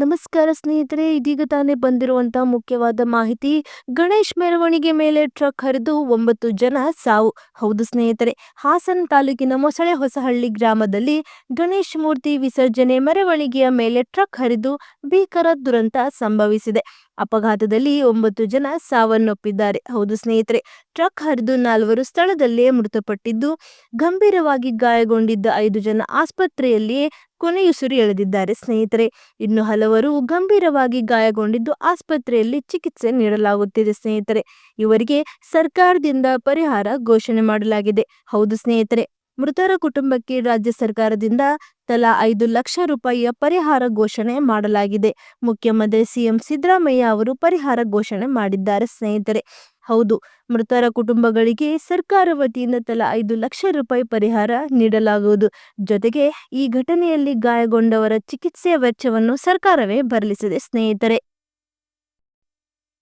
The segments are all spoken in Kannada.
ನಮಸ್ಕಾರ ಸ್ನೇಹಿತರೆ, ಇದೀಗ ತಾನೇ ಬಂದಿರುವಂತಹ ಮುಖ್ಯವಾದ ಮಾಹಿತಿ. ಗಣೇಶ್ ಮೆರವಣಿಗೆ ಮೇಲೆ ಟ್ರಕ್ ಹರಿದು ಒಂಬತ್ತು ಜನ ಸಾವು. ಹೌದು ಸ್ನೇಹಿತರೆ, ಹಾಸನ ತಾಲೂಕಿನ ಮೊಸಳೆ ಹೊಸಹಳ್ಳಿ ಗ್ರಾಮದಲ್ಲಿ ಗಣೇಶ್ ಮೂರ್ತಿ ವಿಸರ್ಜನೆ ಮೆರವಣಿಗೆಯ ಮೇಲೆ ಟ್ರಕ್ ಹರಿದು ಭೀಕರ ದುರಂತ ಸಂಭವಿಸಿದೆ. ಅಪಘಾತದಲ್ಲಿ ಒಂಬತ್ತು ಜನ ಸಾವನ್ನಪ್ಪಿದ್ದಾರೆ. ಹೌದು ಸ್ನೇಹಿತರೆ, ಟ್ರಕ್ ಹರಿದು ನಾಲ್ವರು ಸ್ಥಳದಲ್ಲೇ ಮೃತಪಟ್ಟಿದ್ದು, ಗಂಭೀರವಾಗಿ ಗಾಯಗೊಂಡಿದ್ದ ಐದು ಜನ ಆಸ್ಪತ್ರೆಯಲ್ಲಿಯೇ ಕೊನೆಯುಸಿರು ಎಳೆದಿದ್ದಾರೆ ಸ್ನೇಹಿತರೆ, ಇನ್ನು ಹಲವರು ಗಂಭೀರವಾಗಿ ಗಾಯಗೊಂಡಿದ್ದು ಆಸ್ಪತ್ರೆಯಲ್ಲಿ ಚಿಕಿತ್ಸೆ ನೀಡಲಾಗುತ್ತಿದೆ. ಸ್ನೇಹಿತರೆ, ಇವರಿಗೆ ಸರ್ಕಾರದಿಂದ ಪರಿಹಾರ ಘೋಷಣೆ ಮಾಡಲಾಗಿದೆ. ಹೌದು ಸ್ನೇಹಿತರೆ, ಮೃತರ ಕುಟುಂಬಕ್ಕೆ ರಾಜ್ಯ ಸರ್ಕಾರದಿಂದ ತಲಾ ಐದು ಲಕ್ಷ ರೂಪಾಯಿಯ ಪರಿಹಾರ ಘೋಷಣೆ ಮಾಡಲಾಗಿದೆ. ಮುಖ್ಯಮಂತ್ರಿ ಸಿಎಂ ಸಿದ್ದರಾಮಯ್ಯ ಅವರು ಪರಿಹಾರ ಘೋಷಣೆ ಮಾಡಿದ್ದಾರೆ. ಸ್ನೇಹಿತರೆ ಹೌದು. ಮೃತರ ಕುಟುಂಬಗಳಿಗೆ ಸರ್ಕಾರ ವತಿಯಿಂದ ತಲಾ ಐದು ಲಕ್ಷ ರೂಪಾಯಿ ಪರಿಹಾರ ನೀಡಲಾಗುವುದು. ಜೊತೆಗೆ ಈ ಘಟನೆಯಲ್ಲಿ ಗಾಯಗೊಂಡವರ ಚಿಕಿತ್ಸೆಯ ವೆಚ್ಚವನ್ನು ಸರ್ಕಾರವೇ ಭರಲಿಸಿದೆ ಸ್ನೇಹಿತರೆ.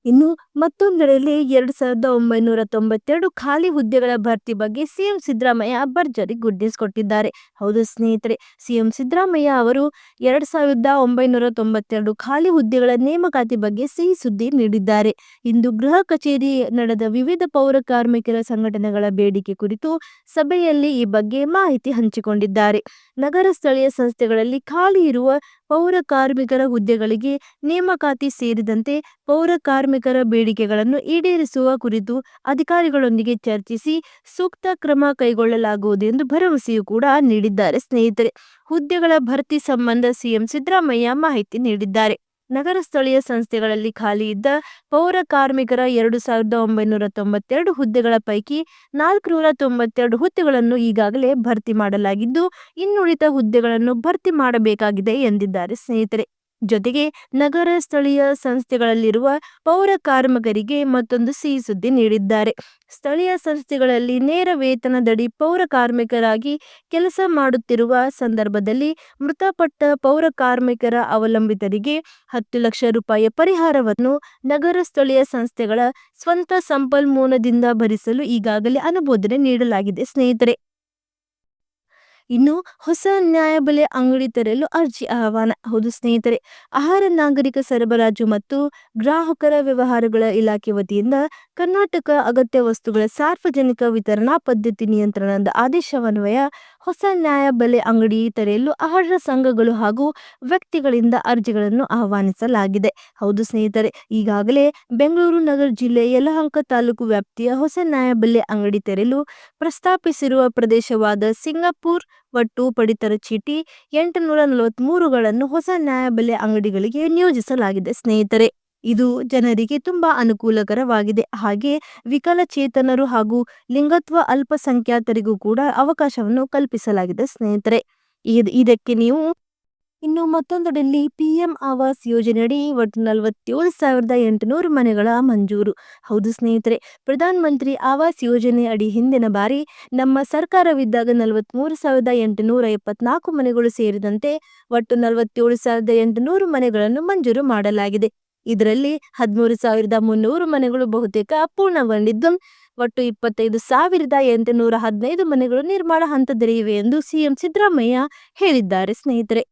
ಇನ್ನು ಮತ್ತೊಂದರಲ್ಲಿ ಎರಡ್ ಸಾವಿರದ ಒಂಬೈನೂರ ತೊಂಬತ್ತೆರಡು ಖಾಲಿ ಹುದ್ದೆಗಳ ಭರ್ತಿ ಬಗ್ಗೆ ಸಿಎಂ ಸಿದ್ದರಾಮಯ್ಯ ಭರ್ಜರಿ ಗುಡ್ ನ್ಯೂಸ್ ಕೊಟ್ಟಿದ್ದಾರೆ ಹೌದು ಸ್ನೇಹಿತರೆ, ಸಿಎಂ ಸಿದ್ದರಾಮಯ್ಯ ಅವರು ಎರಡ್ ಸಾವಿರದ ಒಂಬೈನೂರ ತೊಂಬತ್ತೆರಡು ಖಾಲಿ ಹುದ್ದೆಗಳ ನೇಮಕಾತಿ ಬಗ್ಗೆ ಸಿಹಿ ಸುದ್ದಿ ನೀಡಿದ್ದಾರೆ. ಇಂದು ಗೃಹ ಕಚೇರಿ ನಡೆದ ವಿವಿಧ ಪೌರ ಕಾರ್ಮಿಕರ ಸಂಘಟನೆಗಳ ಬೇಡಿಕೆ ಕುರಿತು ಸಭೆಯಲ್ಲಿ ಈ ಬಗ್ಗೆ ಮಾಹಿತಿ ಹಂಚಿಕೊಂಡಿದ್ದಾರೆ. ನಗರ ಸ್ಥಳೀಯ ಸಂಸ್ಥೆಗಳಲ್ಲಿ ಖಾಲಿ ಇರುವ ಪೌರ ಕಾರ್ಮಿಕರ ಹುದ್ದೆಗಳಿಗೆ ನೇಮಕಾತಿ ಸೇರಿದಂತೆ ಪೌರ ಕಾರ್ಮಿಕರ ಬೇಡಿಕೆಗಳನ್ನು ಈಡೇರಿಸುವ ಕುರಿತು ಅಧಿಕಾರಿಗಳೊಂದಿಗೆ ಚರ್ಚಿಸಿ ಸೂಕ್ತ ಕ್ರಮ ಕೈಗೊಳ್ಳಲಾಗುವುದು ಎಂದು ಭರವಸೆಯೂ ಕೂಡ ನೀಡಿದ್ದಾರೆ. ಸ್ನೇಹಿತರೆ, ಹುದ್ದೆಗಳ ಭರ್ತಿ ಸಂಬಂಧ ಸಿಎಂ ಸಿದ್ದರಾಮಯ್ಯ ಮಾಹಿತಿ ನೀಡಿದ್ದಾರೆ. ನಗರ ಸ್ಥಳೀಯ ಸಂಸ್ಥೆಗಳಲ್ಲಿ ಖಾಲಿ ಇದ್ದ ಪೌರ ಕಾರ್ಮಿಕರ ಎರಡು ಸಾವಿರದ ಒಂಬೈನೂರ ತೊಂಬತ್ತೆರಡು ಹುದ್ದೆಗಳ ಪೈಕಿ ನಾಲ್ಕುನೂರ ತೊಂಬತ್ತೆರಡು ಹುದ್ದೆಗಳನ್ನು ಈಗಾಗಲೇ ಭರ್ತಿ ಮಾಡಲಾಗಿದ್ದು, ಇನ್ನುಳಿದ ಹುದ್ದೆಗಳನ್ನು ಭರ್ತಿ ಮಾಡಬೇಕಾಗಿದೆ ಎಂದಿದ್ದಾರೆ ಸ್ನೇಹಿತರೆ. ಜೊತೆಗೆ ನಗರ ಸ್ಥಳೀಯ ಸಂಸ್ಥೆಗಳಲ್ಲಿರುವ ಪೌರ ಕಾರ್ಮಿಕರಿಗೆ ಮತ್ತೊಂದು ಸಿಹಿ ಸುದ್ದಿ ನೀಡಿದ್ದಾರೆ. ಸ್ಥಳೀಯ ಸಂಸ್ಥೆಗಳಲ್ಲಿ ನೇರ ವೇತನದಡಿ ಪೌರ ಕಾರ್ಮಿಕರಾಗಿ ಕೆಲಸ ಮಾಡುತ್ತಿರುವ ಸಂದರ್ಭದಲ್ಲಿ ಮೃತಪಟ್ಟ ಪೌರ ಕಾರ್ಮಿಕರ ಅವಲಂಬಿತರಿಗೆ ಹತ್ತು ಲಕ್ಷ ರೂಪಾಯಿ ಪರಿಹಾರವನ್ನು ನಗರ ಸ್ಥಳೀಯ ಸಂಸ್ಥೆಗಳ ಸ್ವಂತ ಸಂಪನ್ಮೂಲದಿಂದ ಭರಿಸಲು ಈಗಾಗಲೇ ಅನುಮೋದನೆ ನೀಡಲಾಗಿದೆ. ಸ್ನೇಹಿತರೆ ಇನ್ನು ಹೊಸ ನ್ಯಾಯಬೆಲೆ ಅಂಗಡಿ ತೆರೆಯಲು ಅರ್ಜಿ ಆಹ್ವಾನ. ಹೌದು ಸ್ನೇಹಿತರೆ, ಆಹಾರ, ನಾಗರಿಕ ಸರಬರಾಜು ಮತ್ತು ಗ್ರಾಹಕರ ವ್ಯವಹಾರಗಳ ಇಲಾಖೆ ವತಿಯಿಂದ ಕರ್ನಾಟಕ ಅಗತ್ಯ ವಸ್ತುಗಳ ಸಾರ್ವಜನಿಕ ವಿತರಣಾ ಪದ್ಧತಿ ನಿಯಂತ್ರಣದ ಆದೇಶವನ್ವಯ ಹೊಸ ನ್ಯಾಯಬೆಲೆ ಅಂಗಡಿ, ತೆರೆಯಲು ಆಹಾರ ಸಂಘಗಳು ಹಾಗೂ ವ್ಯಕ್ತಿಗಳಿಂದ ಅರ್ಜಿಗಳನ್ನು ಆಹ್ವಾನಿಸಲಾಗಿದೆ. ಹೌದು ಸ್ನೇಹಿತರೆ, ಈಗಾಗಲೇ ಬೆಂಗಳೂರು ನಗರ ಜಿಲ್ಲೆ ಯಲಹಂಕ ತಾಲೂಕು ವ್ಯಾಪ್ತಿಯ ಹೊಸ ನ್ಯಾಯಬೆಲೆ ಅಂಗಡಿ ತೆರೆಯಲು ಪ್ರಸ್ತಾಪಿಸಿರುವ ಪ್ರದೇಶವಾದ ಸಿಂಗಾಪುರ್ ಒಟ್ಟು ಪಡಿತರ ಚೀಟಿ ಎಂಟುನೂರ ನಲವತ್ಮೂರುಗಳನ್ನು ಹೊಸ ನ್ಯಾಯಬೆಲೆ ಅಂಗಡಿಗಳಿಗೆ ನಿಯೋಜಿಸಲಾಗಿದೆ ಸ್ನೇಹಿತರೆ. ಇದು ಜನರಿಗೆ ತುಂಬಾ ಅನುಕೂಲಕರವಾಗಿದೆ. ಹಾಗೆ ವಿಕಲಚೇತನರು ಹಾಗೂ ಲಿಂಗತ್ವ ಅಲ್ಪಸಂಖ್ಯಾತರಿಗೂ ಕೂಡ ಅವಕಾಶವನ್ನು ಕಲ್ಪಿಸಲಾಗಿದೆ ಸ್ನೇಹಿತರೆ. ಇದ್- ಇದಕ್ಕೆ ನೀವು ಇನ್ನು ಮತ್ತೊಂದೆಡೆಯಲ್ಲಿ ಪಿಎಂ ಆವಾಸ್ ಯೋಜನೆಯಡಿ ಒಟ್ಟು ನಲವತ್ತೇಳು ಸಾವಿರದ ಎಂಟುನೂರು ಮನೆಗಳ ಮಂಜೂರು. ಹೌದು ಸ್ನೇಹಿತರೆ, ಪ್ರಧಾನ ಮಂತ್ರಿ ಆವಾಸ್ ಯೋಜನೆ ಅಡಿ ಹಿಂದಿನ ಬಾರಿ ನಮ್ಮ ಸರ್ಕಾರವಿದ್ದಾಗ ನಲವತ್ಮೂರು ಸಾವಿರದ ಎಂಟುನೂರ ಎಪ್ಪತ್ನಾಲ್ಕು ಮನೆಗಳು ಸೇರಿದಂತೆ ಒಟ್ಟು ನಲವತ್ತೇಳು ಸಾವಿರದ ಎಂಟುನೂರು ಮನೆಗಳನ್ನು ಮಂಜೂರು ಮಾಡಲಾಗಿದೆ. ಇದರಲ್ಲಿ ಹದಿಮೂರು ಸಾವಿರದ ಮುನ್ನೂರು ಮನೆಗಳು ಬಹುತೇಕ ಪೂರ್ಣಗೊಂಡಿದ್ದು, ಒಟ್ಟು ಇಪ್ಪತ್ತೈದು ಸಾವಿರದ ಎಂಟುನೂರ ಹದಿನೈದು ಮನೆಗಳು ನಿರ್ಮಾಣ ಹಂತದಲ್ಲಿವೆ ಎಂದು ಸಿಎಂ ಸಿದ್ದರಾಮಯ್ಯ ಹೇಳಿದ್ದಾರೆ. ಸ್ನೇಹಿತರೆ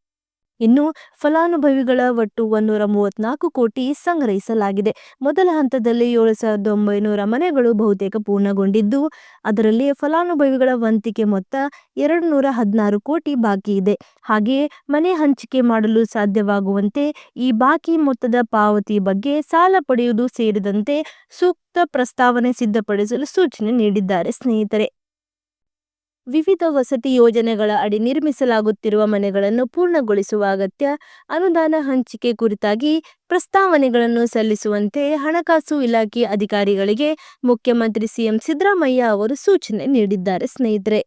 ಇನ್ನು ಫಲಾನುಭವಿಗಳ ಒಟ್ಟು ಒಂದೂರ ಮೂವತ್ನಾಲ್ಕು ಕೋಟಿ ಸಂಗ್ರಹಿಸಲಾಗಿದೆ. ಮೊದಲ ಹಂತದಲ್ಲಿ ಏಳು ಸಾವಿರದ ಒಂಬೈನೂರ ಮನೆಗಳು ಬಹುತೇಕ ಪೂರ್ಣಗೊಂಡಿದ್ದು, ಅದರಲ್ಲಿ ಫಲಾನುಭವಿಗಳ ವಂತಿಕೆ ಮೊತ್ತ ಎರಡು ನೂರ ಹದಿನಾರು ಕೋಟಿ ಬಾಕಿ ಇದೆ. ಹಾಗೆಯೇ ಮನೆ ಹಂಚಿಕೆ ಮಾಡಲು ಸಾಧ್ಯವಾಗುವಂತೆ ಈ ಬಾಕಿ ಮೊತ್ತದ ಪಾವತಿ ಬಗ್ಗೆ ಸಾಲ ಪಡೆಯುವುದು ಸೇರಿದಂತೆ ಸೂಕ್ತ ಪ್ರಸ್ತಾವನೆ ಸಿದ್ಧಪಡಿಸಲು ಸೂಚನೆ ನೀಡಿದ್ದಾರೆ ಸ್ನೇಹಿತರೆ. ವಿವಿಧ ವಸತಿ ಯೋಜನೆಗಳ ಅಡಿ ನಿರ್ಮಿಸಲಾಗುತ್ತಿರುವ ಮನೆಗಳನ್ನು ಪೂರ್ಣಗೊಳಿಸುವ ಅಗತ್ಯ, ಅನುದಾನ ಹಂಚಿಕೆ ಕುರಿತಾಗಿ ಪ್ರಸ್ತಾವನೆಗಳನ್ನು ಸಲ್ಲಿಸುವಂತೆ ಹಣಕಾಸು ಇಲಾಖೆ ಅಧಿಕಾರಿಗಳಿಗೆ ಮುಖ್ಯಮಂತ್ರಿ ಸಿಎಂ ಸಿದ್ದರಾಮಯ್ಯ ಅವರು ಸೂಚನೆ ನೀಡಿದ್ದಾರೆ. ಸ್ನೇಹಿತರೆ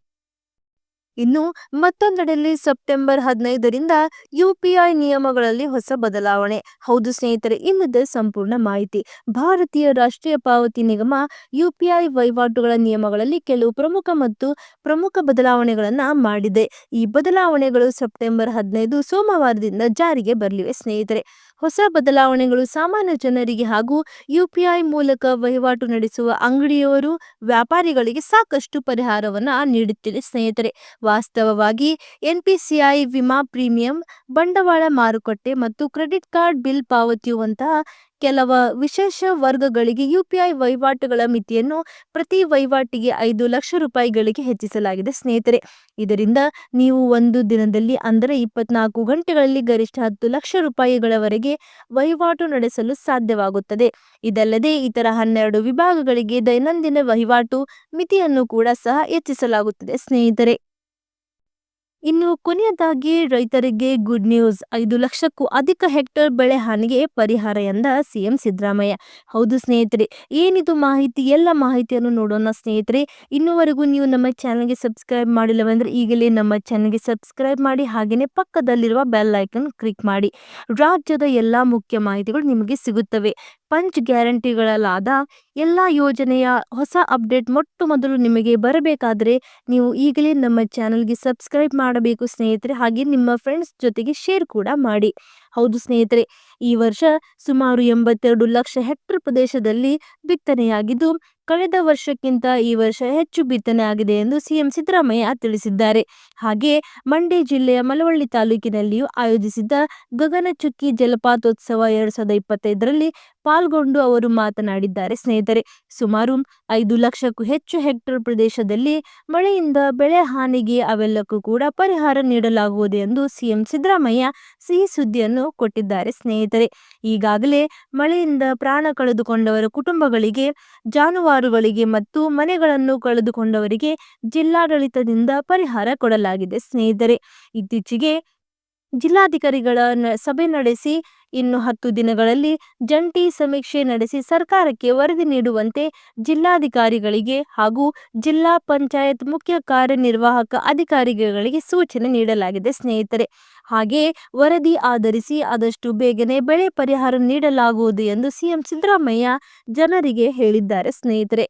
ಇನ್ನು ಮತ್ತೊಂದೆಡೆಯಲ್ಲಿ ಸೆಪ್ಟೆಂಬರ್ ಹದಿನೈದರಿಂದ ಯುಪಿಐ ನಿಯಮಗಳಲ್ಲಿ ಹೊಸ ಬದಲಾವಣೆ. ಹೌದು ಸ್ನೇಹಿತರೆ ಇನ್ನದ ಸಂಪೂರ್ಣ ಮಾಹಿತಿ. ಭಾರತೀಯ ರಾಷ್ಟ್ರೀಯ ಪಾವತಿ ನಿಗಮ ಯುಪಿಐ ವಹಿವಾಟುಗಳ ನಿಯಮಗಳಲ್ಲಿ ಕೆಲವು ಪ್ರಮುಖ ಮತ್ತು ಪ್ರಮುಖ ಬದಲಾವಣೆಗಳನ್ನ ಮಾಡಿದೆ. ಈ ಬದಲಾವಣೆಗಳು ಸೆಪ್ಟೆಂಬರ್ ಹದಿನೈದು ಸೋಮವಾರದಿಂದ ಜಾರಿಗೆ ಬರಲಿವೆ ಸ್ನೇಹಿತರೆ. ಹೊಸ ಬದಲಾವಣೆಗಳು ಸಾಮಾನ್ಯ ಜನರಿಗೆ ಹಾಗೂ ಯುಪಿಐ ಮೂಲಕ ವಹಿವಾಟು ನಡೆಸುವ ಅಂಗಡಿಯವರು ವ್ಯಾಪಾರಿಗಳಿಗೆ ಸಾಕಷ್ಟು ಪರಿಹಾರವನ್ನ ನೀಡುತ್ತಿದೆ ಸ್ನೇಹಿತರೆ. ವಾಸ್ತವವಾಗಿ ಎನ್ಪಿಸಿಐ ವಿಮಾ ಪ್ರೀಮಿಯಂ, ಬಂಡವಾಳ ಮಾರುಕಟ್ಟೆ ಮತ್ತು ಕ್ರೆಡಿಟ್ ಕಾರ್ಡ್ ಬಿಲ್ ಪಾವತಿಯುವಂತಹ ಕೆಲವ ವಿಶೇಷ ವರ್ಗಗಳಿಗೆ ಯುಪಿಐ ವಹಿವಾಟುಗಳ ಮಿತಿಯನ್ನು ಪ್ರತಿ ವಹಿವಾಟಿಗೆ ಐದು ಲಕ್ಷ ರೂಪಾಯಿಗಳಿಗೆ ಹೆಚ್ಚಿಸಲಾಗಿದೆ. ಸ್ನೇಹಿತರೆ, ಇದರಿಂದ ನೀವು ಒಂದು ದಿನದಲ್ಲಿ ಅಂದರೆ ಇಪ್ಪತ್ನಾಲ್ಕು ಗಂಟೆಗಳಲ್ಲಿ ಗರಿಷ್ಠ ಹತ್ತು ಲಕ್ಷ ರೂಪಾಯಿಗಳವರೆಗೆ ವಹಿವಾಟು ನಡೆಸಲು ಸಾಧ್ಯವಾಗುತ್ತದೆ. ಇದಲ್ಲದೆ ಇತರ ಹನ್ನೆರಡು ವಿಭಾಗಗಳಿಗೆ ದೈನಂದಿನ ವಹಿವಾಟು ಮಿತಿಯನ್ನು ಕೂಡ ಸಹ ಹೆಚ್ಚಿಸಲಾಗುತ್ತದೆ. ಸ್ನೇಹಿತರೆ ಇನ್ನು ಕೊನೆಯದಾಗಿ ರೈತರಿಗೆ ಗುಡ್ ನ್ಯೂಸ್ ಐದು ಲಕ್ಷಕ್ಕೂ ಅಧಿಕ ಹೆಕ್ಟೇರ್ ಬೆಳೆ ಹಾನಿಗೆ ಪರಿಹಾರ ಎಂದ ಸಿಎಂ ಸಿದ್ದರಾಮಯ್ಯ. ಹೌದು ಸ್ನೇಹಿತರೆ, ಏನಿದು ಮಾಹಿತಿ, ಎಲ್ಲ ಮಾಹಿತಿಯನ್ನು ನೋಡೋಣ ಸ್ನೇಹಿತರೆ. ಇನ್ನುವರೆಗೂ ನೀವು ನಮ್ಮ ಚಾನಲ್ಗೆ ಸಬ್ಸ್ಕ್ರೈಬ್ ಮಾಡಿಲ್ಲವೆಂದ್ರೆ ಈಗಲೇ ನಮ್ಮ ಚಾನಲ್ಗೆ ಸಬ್ಸ್ಕ್ರೈಬ್ ಮಾಡಿ ಹಾಗೆಯೇ ಪಕ್ಕದಲ್ಲಿರುವ ಬೆಲ್ ಐಕನ್ ಕ್ಲಿಕ್ ಮಾಡಿ. ರಾಜ್ಯದ ಎಲ್ಲ ಮುಖ್ಯ ಮಾಹಿತಿಗಳು ನಿಮಗೆ ಸಿಗುತ್ತವೆ. ಪಂಚ್ ಗ್ಯಾರಂಟಿಗಳಲ್ಲಾದ ಎಲ್ಲ ಯೋಜನೆಯ ಹೊಸ ಅಪ್ಡೇಟ್ ಮೊಟ್ಟ ಮೊದಲು ನಿಮಗೆ ಬರಬೇಕಾದರೆ ನೀವು ಈಗಲೇ ನಮ್ಮ ಚಾನಲ್ಗೆ ಸಬ್ಸ್ಕ್ರೈಬ್ ಮಾಡಬೇಕು ಸ್ನೇಹಿತರೆ, ಹಾಗೆ ನಿಮ್ಮ ಫ್ರೆಂಡ್ಸ್ ಜೊತೆಗೆ ಶೇರ್ ಕೂಡ ಮಾಡಿ. ಹೌದು ಸ್ನೇಹಿತರೆ, ಈ ವರ್ಷ ಸುಮಾರು ಎಂಬತ್ತೆರಡು ಲಕ್ಷ ಹೆಕ್ಟರ್ ಪ್ರದೇಶದಲ್ಲಿ ಬಿತ್ತನೆಯಾಗಿದ್ದು, ಕಳೆದ ವರ್ಷಕ್ಕಿಂತ ಈ ವರ್ಷ ಹೆಚ್ಚು ಬಿತ್ತನೆ ಆಗಿದೆ ಎಂದು ಸಿಎಂ ಸಿದ್ದರಾಮಯ್ಯ ತಿಳಿಸಿದ್ದಾರೆ. ಹಾಗೆ ಮಂಡ್ಯ ಜಿಲ್ಲೆಯ ಮಲವಳ್ಳಿ ತಾಲೂಕಿನಲ್ಲಿಯೂ ಆಯೋಜಿಸಿದ್ದ ಗಗನಚುಕ್ಕಿ ಜಲಪಾತೋತ್ಸವ ಎರಡ್ ಸಾವಿರದ ಇಪ್ಪತ್ತೈದರಲ್ಲಿ ಪಾಲ್ಗೊಂಡು ಅವರು ಮಾತನಾಡಿದ್ದಾರೆ ಸ್ನೇಹಿತರೆ. ಸುಮಾರು ಐದು ಲಕ್ಷಕ್ಕೂ ಹೆಚ್ಚು ಹೆಕ್ಟೇರ್ ಪ್ರದೇಶದಲ್ಲಿ ಮಳೆಯಿಂದ ಬೆಳೆ ಹಾನಿಗೆ ಅವೆಲ್ಲಕ್ಕೂ ಕೂಡ ಪರಿಹಾರ ನೀಡಲಾಗುವುದು ಎಂದು ಸಿಎಂ ಸಿದ್ದರಾಮಯ್ಯ ಸಿಹಿ ಸುದ್ದಿಯನ್ನು ಕೊಟ್ಟಿದ್ದಾರೆ ಸ್ನೇಹಿತರೆ. ಈಗಾಗಲೇ ಮಳೆಯಿಂದ ಪ್ರಾಣ ಕಳೆದುಕೊಂಡವರ ಕುಟುಂಬಗಳಿಗೆ, ಜಾನುವಾರುಗಳಿಗೆ ಮತ್ತು ಮನೆಗಳನ್ನು ಕಳೆದುಕೊಂಡವರಿಗೆ ಜಿಲ್ಲಾಡಳಿತದಿಂದ ಪರಿಹಾರ ಕೊಡಲಾಗಿದೆ ಸ್ನೇಹಿತರೆ. ಇತ್ತೀಚೆಗೆ ಜಿಲ್ಲಾಧಿಕಾರಿಗಳ ಸಭೆ ನಡೆಸಿ ಇನ್ನು ಹತ್ತು ದಿನಗಳಲ್ಲಿ ಜಂಟಿ ಸಮೀಕ್ಷೆ ನಡೆಸಿ ಸರ್ಕಾರಕ್ಕೆ ವರದಿ ನೀಡುವಂತೆ ಜಿಲ್ಲಾಧಿಕಾರಿಗಳಿಗೆ ಹಾಗೂ ಜಿಲ್ಲಾ ಪಂಚಾಯತ್ ಮುಖ್ಯ ಕಾರ್ಯನಿರ್ವಾಹಕ ಅಧಿಕಾರಿಗಳಿಗೆ ಸೂಚನೆ ನೀಡಲಾಗಿದೆ ಸ್ನೇಹಿತರೆ. ಹಾಗೆ ವರದಿ ಆಧರಿಸಿ ಆದಷ್ಟು ಬೇಗನೆ ಬೆಳೆ ಪರಿಹಾರ ನೀಡಲಾಗುವುದು ಎಂದು ಸಿಎಂ ಸಿದ್ದರಾಮಯ್ಯ ಜನರಿಗೆ ಹೇಳಿದ್ದಾರೆ ಸ್ನೇಹಿತರೆ.